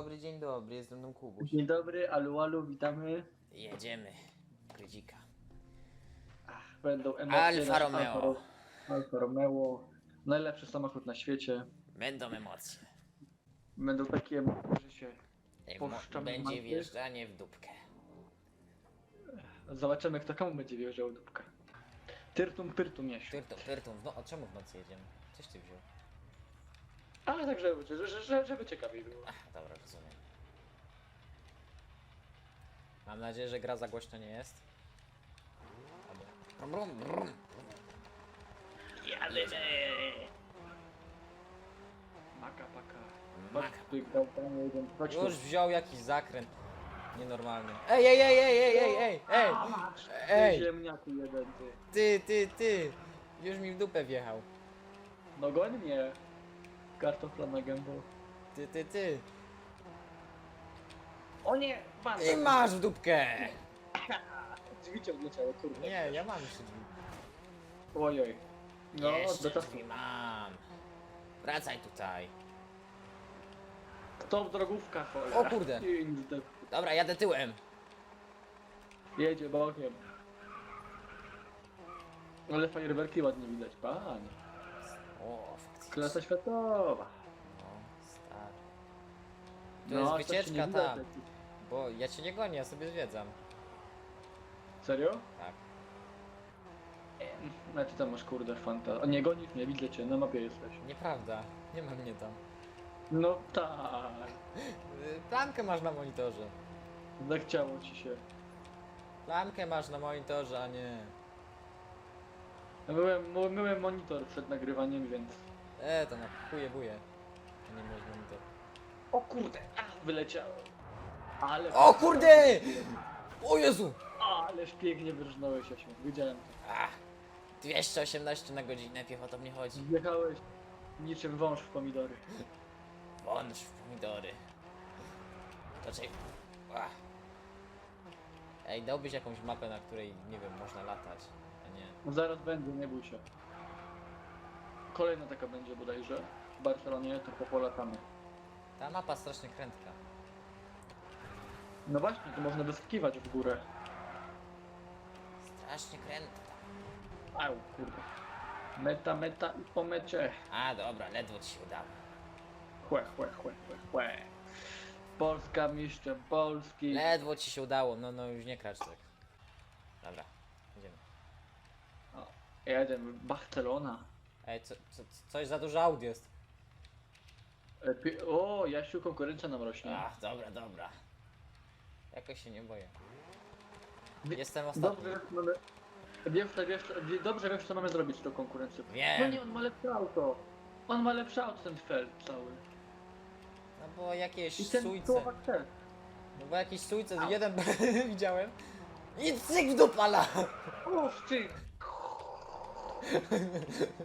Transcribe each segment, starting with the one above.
dobry, dzień dobry, jest ze mną Kubuś. Dzień dobry, alu alu, witamy. Jedziemy. Krydzika. Ach, będą emocje. Alfa nasz Romeo. Alfa, Alfa Romeo. Najlepszy samochód na świecie. Będą emocje. Będą takie emocje, że się... Ej, mo- Puszczam Będzie maty. wjeżdżanie w dupkę. Zobaczymy, kto komu będzie wjeżdżał dupkę. Tyrtum, pyrtum, jeś. Tyrtum, tyrtum, no a czemu w nocy jedziemy? Coś ty wziął? Ale tak, żeby, żeby, żeby, ciekawiej było. Dobra, rozumiem. Mam nadzieję, że gra za głośno nie jest. Brum, brum! Maka, paka. Maka. Już wziął jakiś zakręt. Nienormalny. Ej, ej, ej, ej, ej, ej, ej, ej! Ej! ziemniaku jeden, ty. Ty, ty, ty! Już mi w dupę wjechał. No goń mnie. Kartofla na gębę. Ty, ty, ty. O nie, pan. Masz w dupkę! Drzwi cię odleciały, kurde. Nie, ja mam jeszcze drzwi. Ojoj. No, jeszcze do czasu. drzwi mam. Wracaj tutaj. To drogówka, cholera. O kurde. Dobra, jadę tyłem. Jedzie bokiem. Ale fajerwerki ładnie widać, panie. O, faktycznie. Klasa światowa. No, stary. Tu No, jest coś ci wycieczka nie widać, tam. jak ty- Bo ja cię nie gonię, ja sobie zwiedzam. Serio? Tak. No ty tam masz kurde fanta. O nie gonisz mnie, widzę cię, na mapie jesteś. Nieprawda. Nie ma mnie tam. No tak. Y, Plamkę masz na monitorze. Zachciało ci się. Plamkę masz na monitorze, a nie. Myłem, my- myłem monitor przed nagrywaniem, więc... E, to na chuje buje. Nie masz monitor. O kurde, a, wyleciało. Ale... O kurde! O Jezu! Ależ pięknie wyrżnąłeś, Jasiu. Widziałem to. Ach, 218 na godzinę, piechota mnie chodzi. Wjechałeś niczym wąż w pomidory. Wąż w pomidory. Raczej... Ach. Ej, dałbyś jakąś mapę, na której, nie wiem, można latać, nie... No zaraz będzie, nie bój się. Kolejna taka będzie bodajże. W Barcelonie to po polatamy. Ta mapa strasznie krętka. No właśnie, to można wyskakiwać w górę. Strasznie krętka. Au, kurde. Meta, meta i po mecie. A, dobra, ledwo ci się udało. Chłe, chłe, chłe, chłe, chłe. Polska mistrzem Polski. Ledwo ci się udało, no, no już nie kracz tak. Dobra, jeden, Barcelona. Ej, co, co, coś za dużo aut jest. E, pi- O, Jasiu, konkurencja nam rośnie. Ach, dobra, dobra. Jakoś się nie boję. Jestem ostatni. Dobrze, że mamy... Wiesz, wiesz, wie- dobrze wiesz, co mamy zrobić z tą konkurencją. Wiem. No nie, on ma lepsze auto. On ma lepsze auto, ten Feld cały. No bo jakieś I ten sójce. Słowak też. No bo jakieś sójce, Au. jeden widziałem. I cyk w dupala! O, ty!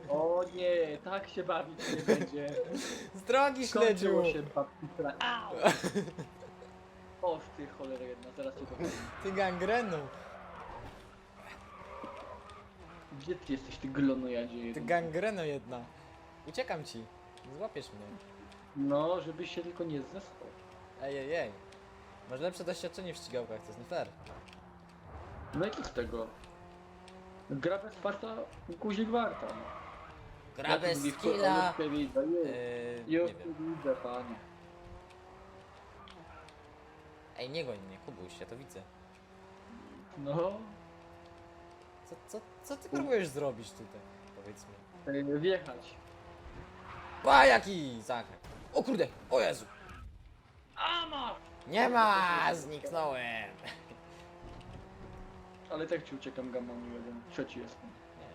O nie, tak się bawić nie będzie. Z drogi śledził! Skończyło się babki fra- Au! O ty cholera jedna, zaraz cię powiem. Ty gangrenu! Gdzie ty jesteś, ty glonojadzie Ty jeden? gangreno jedna. Uciekam ci. Złapiesz mnie. No, żebyś się tylko nie zespał. Ej, ej, ej. Masz lepsze doświadczenie w ścigałkach, to jest nie fair. No i co z tego? Gra bez farta, guzik warta. no. Gra Ja tu bez skilla. Już cię widzę, już. Yy, nie Już cię wiem. widzę, panie. Ej, nie goń mnie, Kubuś, ja to widzę. No, Co, co, co ty próbujesz zrobić tutaj? Powiedz mi. yy, wjechać. A jaki zakręt! O kurde! O Jezu! A masz! Nie ma! Zniknąłem! Ale tak ci uciekam gamoniu jeden. Trzeci jestem. Nie.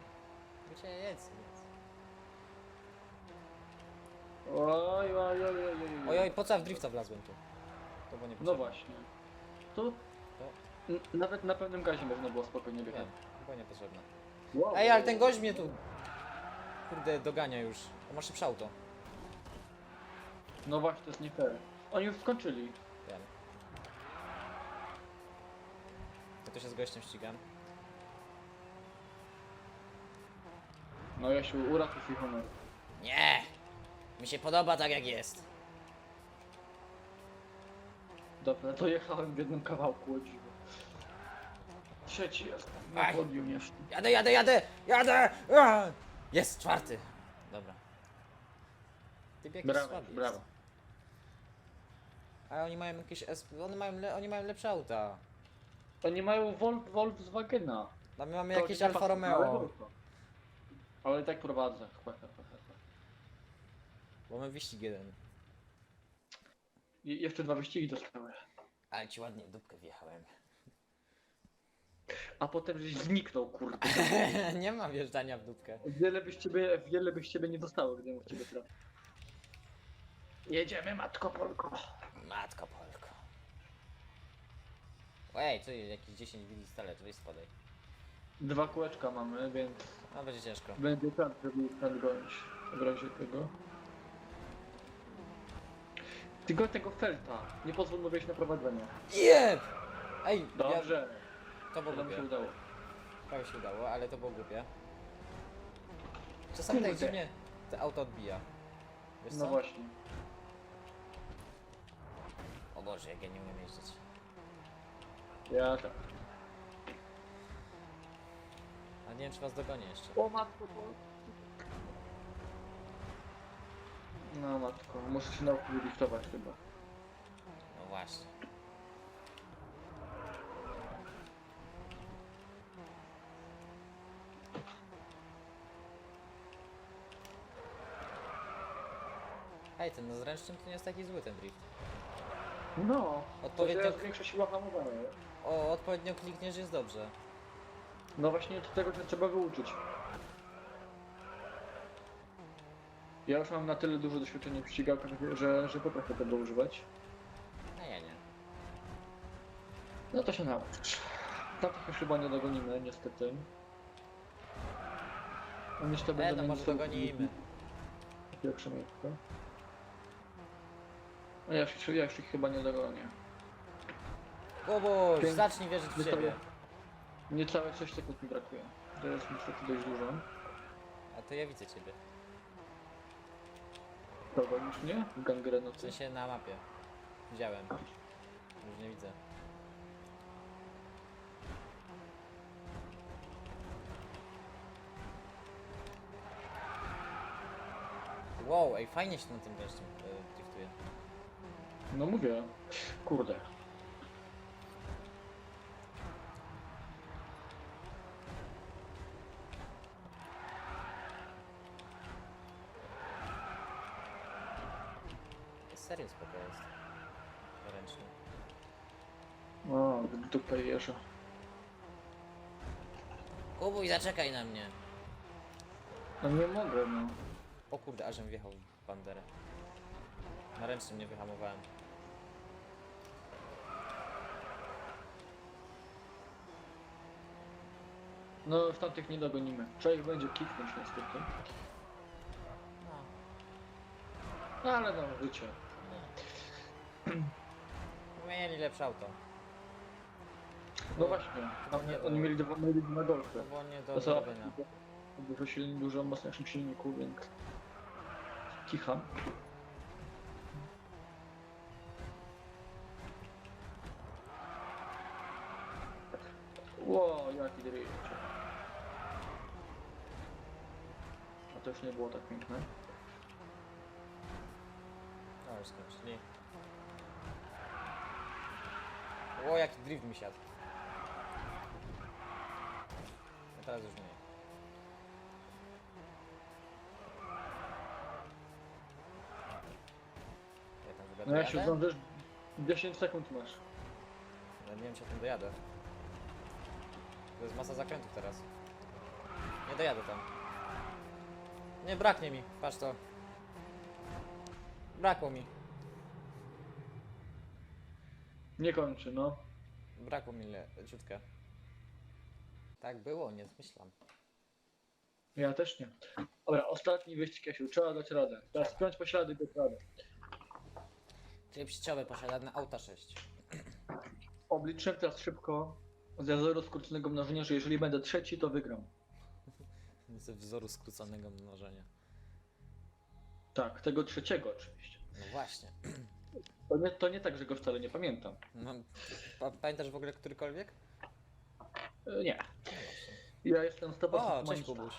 Wiecie, jedz, jedz. Oj, oj, oj, oj, oj. Oj, oj, po co ja w drifta wlazłem tu? To było No niepotrzebne. właśnie. To n- nawet na pewnym gazie można było spokojnie wjechać. Wiem, było niepotrzebne. Wow. Ej, ale ten gość mnie tu... Kurde, dogania już. On ma szybsze auto. No właśnie, to jest nie fair. Oni już skończyli. Tu się z gościem ścigam. No Jasiu, uratuj swój honor. Nie! Mi się podoba tak jak jest. Dobra, dojechałem w jednym kawałku, o dziwo. Trzeci jest, na podium jeszcze. Jadę, jadę, jadę! Jadę! A! Jest, czwarty! Dobra. Typ jakiś Brawo, słaby brawo. jest. A oni mają jakieś SP... Oni mają, le... oni mają lepsze auta. Oni mają Vol Volkswagena. A my mamy To jakieś nie Alfa pasuje, Romeo. Ale i tak prowadzę. Bo mamy wyścig jeden. I jeszcze dwa wyścigi dostały. Ale ci ładnie w dupkę wjechałem. A potem żeś zniknął, kurde. nie ma wjeżdżania w dupkę. Wiele byś ciebie, wiele byś ciebie nie dostało, gdybym w ciebie trafił. Jedziemy, matko Polko. Matko Polko. Ej, co jest? Jakieś 10 wili stale, weź spadaj. Dwa kółeczka mamy, więc No będzie ciężko. będzie czas, żeby ich nadgonić. W razie tego. Tylko tego Felta. Nie pozwól mu wejść na prowadzenie. Jeb! Ej, Dobrze. Ja... To To było nam się głupie. udało. Prawie się udało, ale to było głupie. Czasami tak Kurde. dziwnie te auto odbija. Wiesz No co? właśnie. O Boże, jak ja nie umiem jeździć. Ja tak. A nie wiem, czy was dogonię jeszcze. O matko Polko. No matko, muszę się nauczyć driftować chyba. No właśnie. Hej, ten na zręcznym to nie jest taki zły ten drift. No. Odpowiednio- To jest większa siła hamowania. nie? O, odpowiednio klikniesz jest dobrze. No właśnie od tego się trzeba wyuczyć. Ja już mam na tyle duże doświadczenie w ścigałkach, że, że potrafię tego używać. A ja nie. No to się nauczysz. Na tych już chyba nie dogonimy, niestety. No niestety E, będę no miał może dogonimy. Pierwsze miejsce. A ja już, ja już ich chyba nie dogonię. Kubuś, Pięk- zacznij wierzyć w siebie. Niecałe, niecałe 6 sekund mi brakuje. To jest niestety dość dużo. A to ja widzę ciebie. Dogonisz mnie? W Gangrenocy. sensie na mapie. Widziałem. Już nie widzę. Wow, ej, fajnie się na tym y, driftuje. No mówię. Kurde. Serio spoko jest. Ręcznie. O, w dupę jeża. Kubuj, zaczekaj na mnie. No nie mogę, no. O kurde, ażem wjechał w banderę. Na ręcznym nie wyhamowałem. No w tamtych nie dogonimy. Trzeba ich będzie kiknąć niestety. No. No ale no, życie. Mieli lepsze auto. No właśnie. Nie Oni mieli dwa, mieli dwa golfy. To było nie do są zrobienia. dużo silni, dużo mocniejszym silniku, więc kicha. Ło, jaki drift. Już nie było tak piękne. No już skończyli. O, jaki drift mi siadł. No teraz już nie. Ja tam No ja się zdążysz, 10 sekund masz. Ja nie wiem, czy ja tam dojadę. To jest masa zakrętów teraz. Nie dojadę tam. Nie, braknie mi. Patrz to. Brakło mi. Nie kończy, no. Brakło mi leciutkę. Tak było, nie zmyślam. Ja też nie. Dobra, ostatni wyścig, Jasiu, trzeba dać radę. Teraz spiąć poślady, dać radę. Czyli pszczoły posiadane auta 6. Obliczyłem teraz szybko z zero skróconego mnożenia, że jeżeli będę trzeci, to wygram. Ze wzoru skróconego mnożenia. Tak, tego trzeciego oczywiście. No właśnie. To nie, to nie tak, że go wcale nie pamiętam. No, pa pamiętasz w ogóle którykolwiek? E, Nie. Ja jestem z tobą. O, cześć. Kubuś.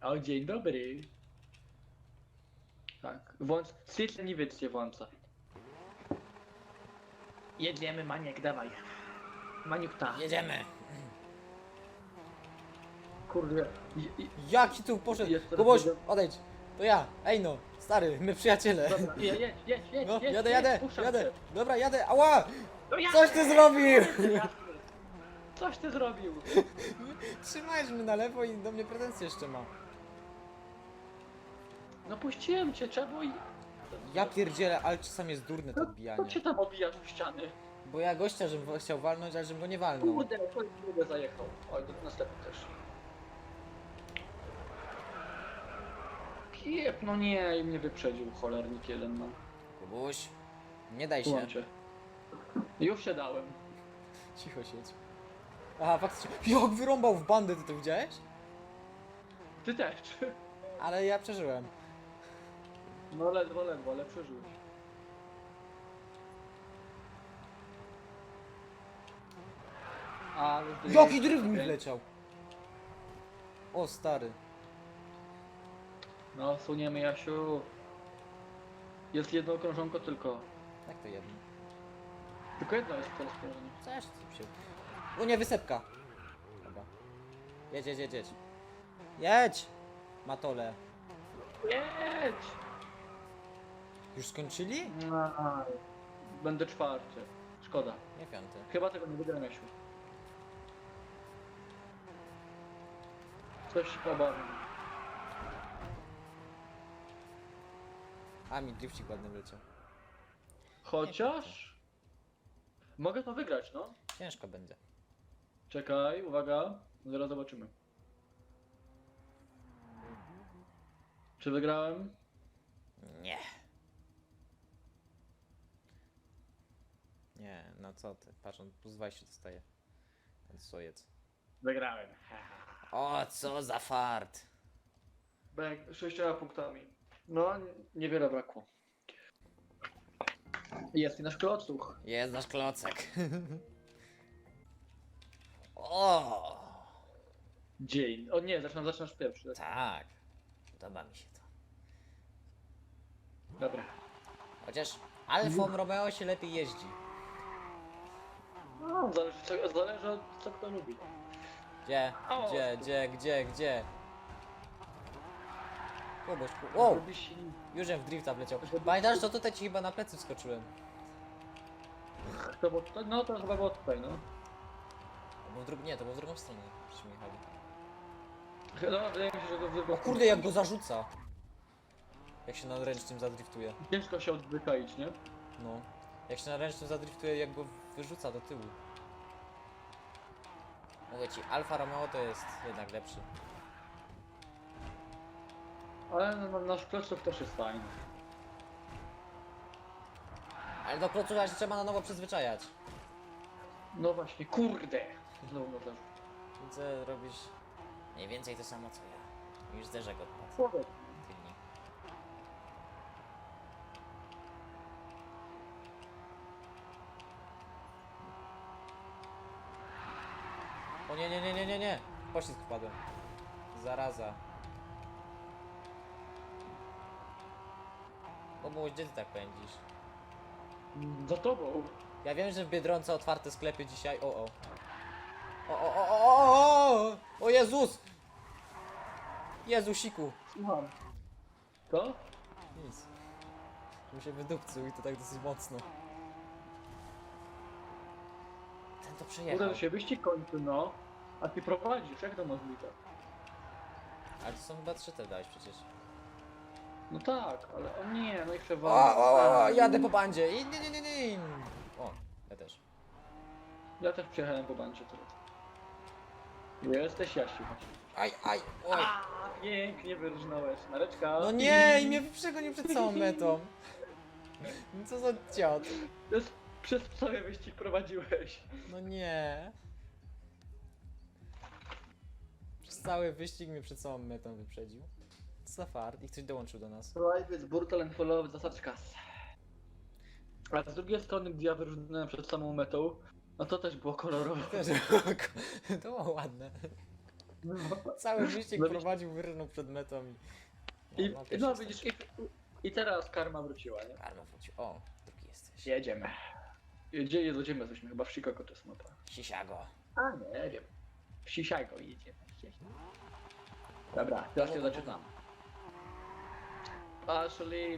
O, dzień dobry. Tak. Włącz. Świetle niebiesk się włącza. Jedziemy, Maniek, dawaj. Maniuk ta. Jedziemy! Kurde. i- i- Jaki tu poszedł? Jest teraz Kubuś, odejdź! To ja! Ej no, stary, my przyjaciele! Dobra, jedź, jedź, jedź, jedź, No, jedź, jadę, jadę, puszczam jadę! cię. Dobra, jadę! Ała! No ja- Coś ty zrobił! Coś ty zrobił. Trzymałeś mnie na lewo i do mnie pretensje jeszcze ma. No puściłem cię, trzeba było i... Ja pierdzielę, ale czasami jest durne to To odbijanie. cię tam obijasz w ściany. Bo ja gościa, żebym chciał walnąć, ale żebym go nie walnął. Kurde, ktoś drugie zajechał. Oj, do następny też. Kiep, no nie, i mnie wyprzedził cholernik jeden, no. Kubuś, nie daj się. Słuchajcie. Już się dałem. Cicho siedź. Aha, faktycznie. Jak wyrąbał w bandę, ty to widziałeś? Ty też. Ale ja przeżyłem. No ledwo, ledwo, ale przeżyłeś. Ale Jaki dryf mi wleciał! O, stary. No, suniemy Jasiu. Jest jedno okrążonko tylko. Jak to jedno? Tylko jedno jest teraz położenie. Coś się... O nie, wysepka! Dobra. Jedź, jedź, jedź, jedź. Jedź! Matole. Jedź! Już skończyli? Aj. Będę czwarty. Szkoda. Nie piąty. Chyba tego nie wygram Jasiu. Coś się obawiam. A, mi drifcik ładny wleciał. Chociaż... Mogę to wygrać, no. Ciężko będzie. Czekaj, uwaga. Zaraz zobaczymy. Czy wygrałem? Nie. Nie, no co ty, patrz, on plus 20 dostaje. Co jedz. Wygrałem. O, co za fart. Bęk sześcioma punktami. No, niewiele brakło. Jest i nasz klocuch. Jest nasz klocek. o, Dzień. O nie, zaczynam, zaczynasz pierwszy. tak. Podoba mi się to. Dobra. Chociaż Alfą Romeo się lepiej jeździ. No, zależy, co, zależy od co kto lubi. Gdzie, O. gdzie, gdzie, gdzie, gdzie? Ku... Wow, Lubi się... już jem w drifta wleciał. Pamiętasz, że tutaj ci chyba na plecy wskoczyłem? To było tutaj? No to chyba było tutaj, no. Albo w drugą, nie, to było w drugą stronę. żeśmy jechali. No, wydaje mi się, że go O kurde, jak go zarzuca. Jak się na ręcznym zadriftuje. Ciężko się odwykaić, nie? No. Jak się na ręcznym zadriftuje, jak go wyrzuca do tyłu. Mówię ci, Alfa Romeo to jest jednak lepszy. Ale no, nasz klocuch też jest fajny. Ale do klocucha się trzeba na nowo przyzwyczajać. No właśnie, kurde! Znowu na też. Widzę, robisz mniej więcej to samo co ja. Już. Człowiek. Tylnie. O nie, nie, nie, nie, nie, nie. Poślizg wpadłem. Zaraza. Było, gdzie ty tak pędzisz? Za tobą. Ja wiem, że w Biedronce otwarte sklepy dzisiaj. O, o. O, o, o, o, o, o, o Jezus! Jezusiku! Słucham. To? Nic. Mu się wydupcył i to tak dosyć mocno. Ten to przejechał. Kurde, to się wyścig kończy, no. A ty prowadzisz, jak to możliwe? Ale to są chyba trzy te dałeś przecież. No tak, ale o nie, no i O, przewalę. o, o, jadę po bandzie i nie, nie, nie, nie. nie. O, ja też. Ja też przyjechałem po bancie teraz. Jesteś Jasiu. Aj, aj, oj. A, pięknie wyrżnąłeś. Nareczka. No nie, i mnie przegonił przed całą metą. No Co za ciot. Przez cały wyścig prowadziłeś. No nie. Przez cały wyścig mnie przed całą metą wyprzedził. Co za fart i ktoś dołączył do nas. Private, brutal and follow, zasaczka. A z drugiej strony, gdy ja wyrzucałem przed samą metą, no to też było kolorowo. Też, to było ładne. No. Cały wyścig No prowadził, wyrynął przed metą i... I, no, no, widzisz, i, i teraz karma wróciła, nie? Karma wrócił. O, drugi jesteś. Jedziemy. Gdzie jedziemy? Jesteśmy chyba w Chicago to jest mapa. Sisiago. A nie wiem. W Chicago jedziemy. Dobra, teraz się zaczynam.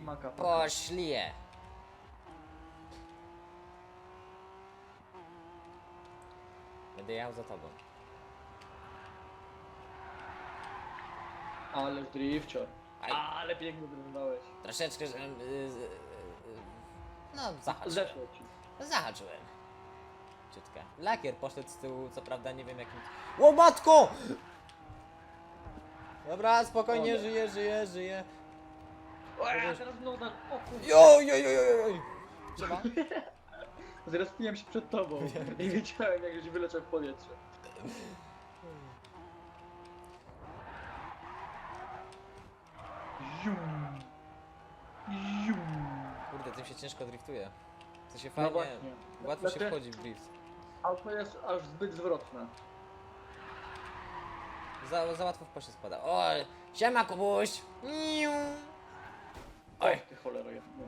Maka. Poszli je. Będę jechał za tobą. Ale drifcior. Aj. Ale pięknie wyglądałeś. Troszeczkę, że... y, y, y, No, zahaczyłem. Zeszło ci. Zahaczyłem. Ciutkę. Lakier poszedł z tyłu, co prawda nie wiem jakim... O matko! Dobra, spokojnie, Dobra. żyję, żyję, żyję. O, ja teraz znowu na... O kurde. Joj, joj, joj, joj, joj. Trzeba? Zrespiłem się przed tobą i wiedziałem jak już wyleciał w powietrze. Jum. Jum. Kurde, tym się ciężko driftuje. To się No fajnie... właśnie. Łatwo się Znaczy- wchodzi w drift. Auto jest aż zbyt zwrotne. Za, za łatwo w poście spada. O, siema Kubuś! Niu. Oj, ty cholero jest. No.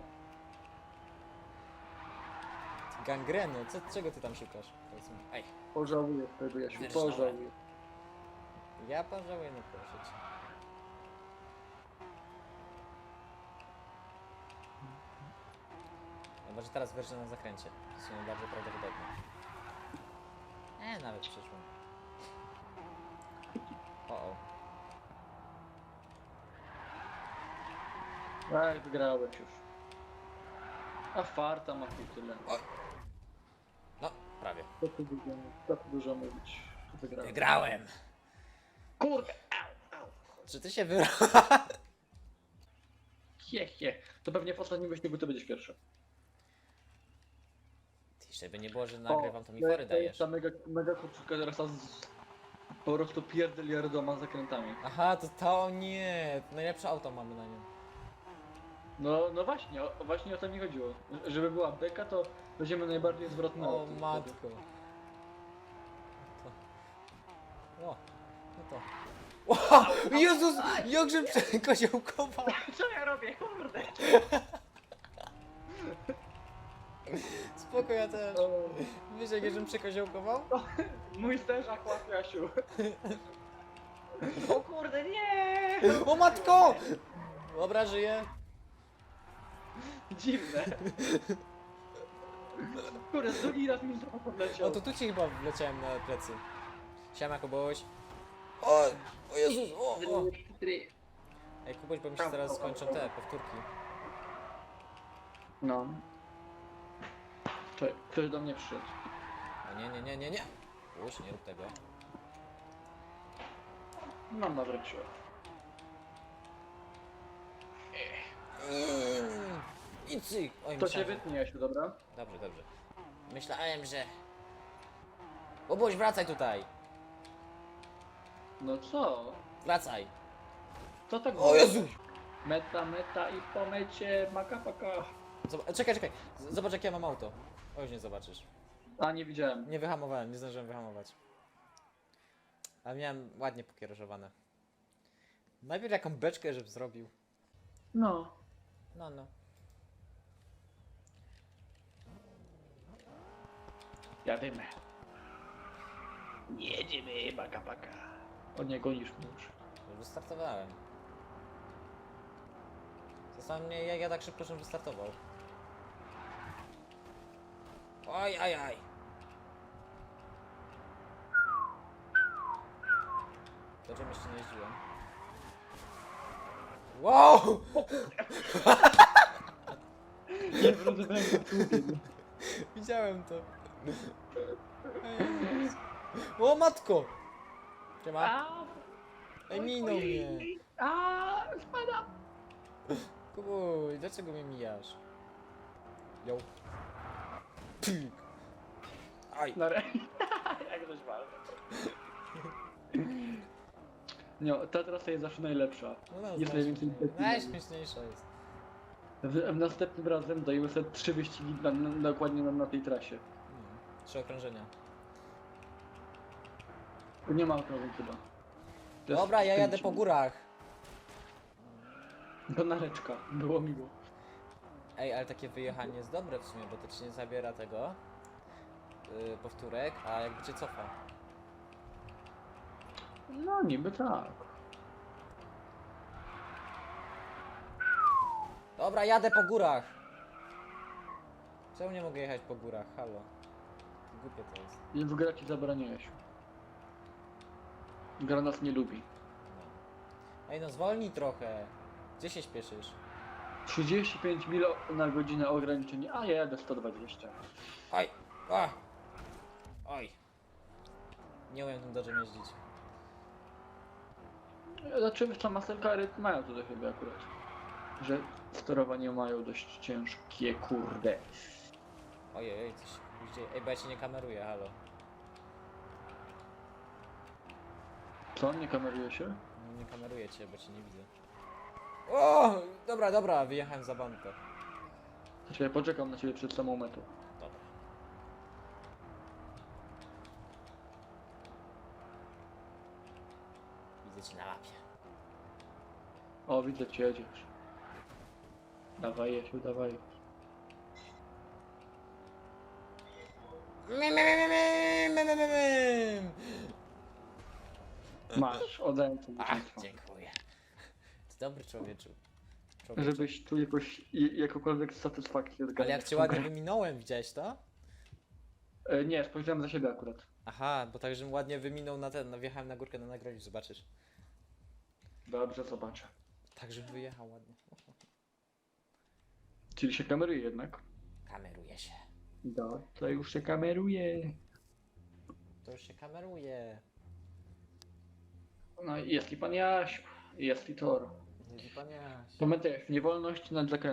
Gangreny, co, czego ty tam szukasz? Powiedz mi. Ej, Pożałuję tego, Jasiu, Wyrżnąłem. pożałuję. ja pożałuję, no proszę cię. Chyba, że teraz wyrżę na zakręcie. To jest bardzo prawdopodobne. E, nawet przyszło. O, o. Ej, wygrałeś już. A farta ma tu tyle. No, prawie. Co tu dużo, co tu dużo mówić. Wygrałem. Wygrałem! Kurde, au, au. Czy ty się wyra... Hie, hie. To pewnie w ostatnim wyścigu to będziesz pierwszy. Ty, żeby nie było, że nagrywam, to mi fory dajesz. Ta mega, mega kurczówka teraz z... po prostu pierdeliardoma zakrętami. Aha, to to nie! Najlepsze auto mamy na nim. No, no właśnie, o, właśnie o to mi chodziło. Żeby była beka, to będziemy najbardziej zwrotne. O matko. To. O, no to. O, Jezus! Jakże przekoziołkował! Co ja robię, kurde? Spoko, ja też. Wiesz jak żebym przekoziołkował? mój zderzak łap, Jasiu. O kurde, nie! O matko! Dobra, żyję. Dziwne. Kurde, drugi raz mi znowu podleciał. O, to tu ci chyba wleciałem na plecy. Siema, Kubuś. O, o Jezus, o, o. Ej, Kubuś, bo mi się zaraz skończą te powtórki. No. Czekaj, ktoś do mnie przyszedł. O nie, nie, nie, nie, nie. Kubuś, nie rób tego. Mam na wręczu. Mm, I cyk. Oj, To się myślałem, że- wytnie, Jasiu, dobra? Dobrze, dobrze. Myślałem, że... Kubuś, wracaj tutaj. No co? Wracaj. Co tak O Jezu! Meta, meta i po mecie, maka, paka. Zob- czekaj, czekaj. Z- Zobacz, jak ja mam auto. O, już nie zobaczysz. A, nie widziałem. Nie wyhamowałem, nie zdążyłem wyhamować. Ale miałem ładnie pokierowane. Najpierw jaką beczkę, żeby zrobił. No. No, no. Jadymy. Jedziemy, baka, baka. O nie, gonisz mnie już. Już wystartowałem. Zastanawiam mnie, jak ja tak szybko żebym wystartował. Oj, aj, aj. To czym jeszcze nie jeździłem. Wow! Nie. Widziałem to. O matko! Siema. A, Ej, minął mnie. A, spadam. Kubuj, dlaczego mnie mijasz? Yo. Pik. Aj. Na re... Jak coś walne. Nie, ta trasa jest zawsze najlepsza. No, no, Jest najwięcej. Najśmieszniejsza jest. W, w następnym razem dajemy sobie trzy wyścigi na, na, dokładnie na, na tej trasie. Mm. Trzy okrążenia. Nie ma okrążeń chyba. To jest Dobra, ja jadę po górach. Banareczka, było miło. Ej, ale takie wyjechanie jest dobre w sumie, bo to ci nie zabiera tego yy, powtórek, a jakby cię cofa. No niby tak. Dobra, jadę po górach. Czemu nie mogę jechać po górach? Halo. Głupie to jest. I w gra ci zabraniałeś. Gra nas nie lubi. No. Ej, no zwolnij trochę. Gdzie się śpieszysz? 35 mil na godzinę ograniczenie, a ja jadę 120. Oj! A! Oj! Nie umiem tym dodżem jeździć. Znaczy wiesz co, mastercary mają to do siebie akurat. Że sterowanie mają dość ciężkie, kurde. Ojej, oj, coś się dzieje. Ej, bo ja cię nie kameruję, halo. Co, nie kameruje się? No, Nie kameruję cię, bo cię nie widzę. O! Dobra, dobra, wyjechałem za bankę. Znaczy ja poczekam na ciebie przed samą metą. Dobra. Widzę cię na mapie. O, widzę cię jedziesz. Dawaj Jesiu, dawaj. Mim, mim, mim, mim, mim, mim, mim. Masz, oddaję ci Ach, dziękuję. Ty dobry człowieczu. Człowiecze. Żebyś tu jakoś, i- jakąkolwiek satysfakcję Ale jak cię ładnie wyminąłem, widziałeś to? E, Nie, spojrzałem za siebie akurat. Aha, bo tak, żebym ładnie wyminął na ten, no wjechałem na górkę na nagrodzić, zobaczysz. Dobrze, zobaczę. Tak, żebym wyjechał ładnie. Czyli się kameruje jednak. Kameruje się. No, to już się kameruje. To już się kameruje. No i jest i pan Jaś, jest i Tor. Nie, panie. Pamiętaj, w niewolności nad zakrętem.